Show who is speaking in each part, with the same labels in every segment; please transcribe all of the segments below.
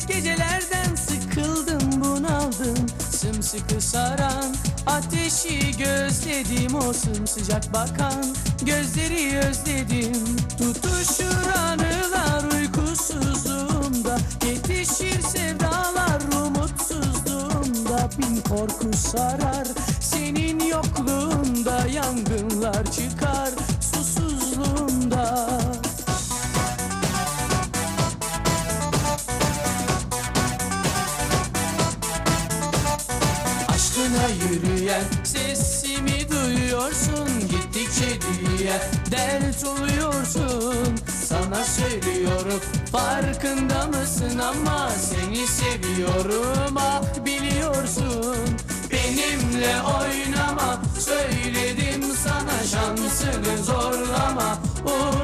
Speaker 1: Sensiz gecelerden sıkıldım bunaldım. Sımsıkı saran ateşi gözledim O sımsıcak bakan gözleri özledim. Tutuşur anılar uykusuzluğumda Yetişir sevdalar umutsuzluğumda. Bin korku sarar senin yokluğunda Yangınlar çıkar yürüyen sesimi duyuyorsun Gittikçe diye dert oluyorsun. Sana söylüyorum farkında mısın ama Seni seviyorum. Ah biliyorsun Benimle oynama. Söyledim sana Şansını zorlama. Uğurlar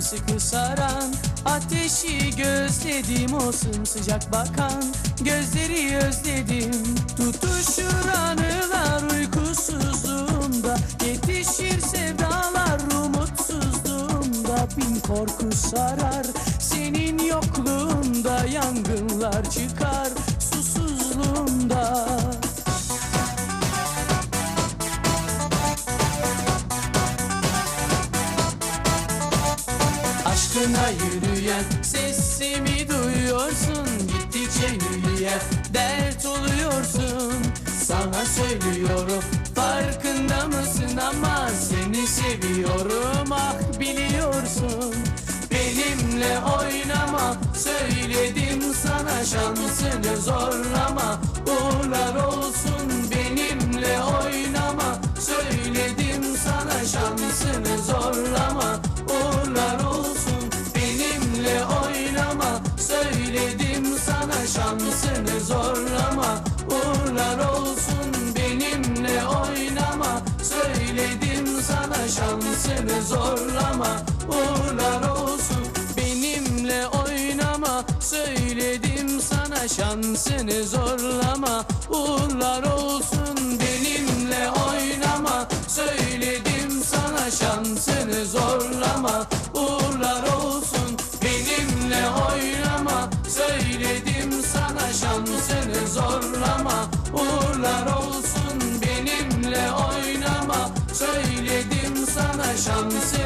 Speaker 1: Sımsıkı saran ateşi gözledim O sımsıcak bakan. Gözleri özledim Tutuşur anılar uykusuzluğumda. Yetişir sevdalar umutsuzluğumda. Bin korku sarar senin yokluğunda Yangınlar çıkar susuzluğumda Aşkına yürüyen sesimi duyuyorsun. Gittikçe yürüyen dert oluyorsun. Sana söylüyorum farkında mısın ama Seni seviyorum. Ah biliyorsun. Benimle oynama söyledim sana Şansını zorlama Şansını zorlama uğurlar olsun. Benimle oynama söyledim sana Şansını zorlama uğurlar olsun. Benimle oynama söyledim sana Şansını zorlama olsun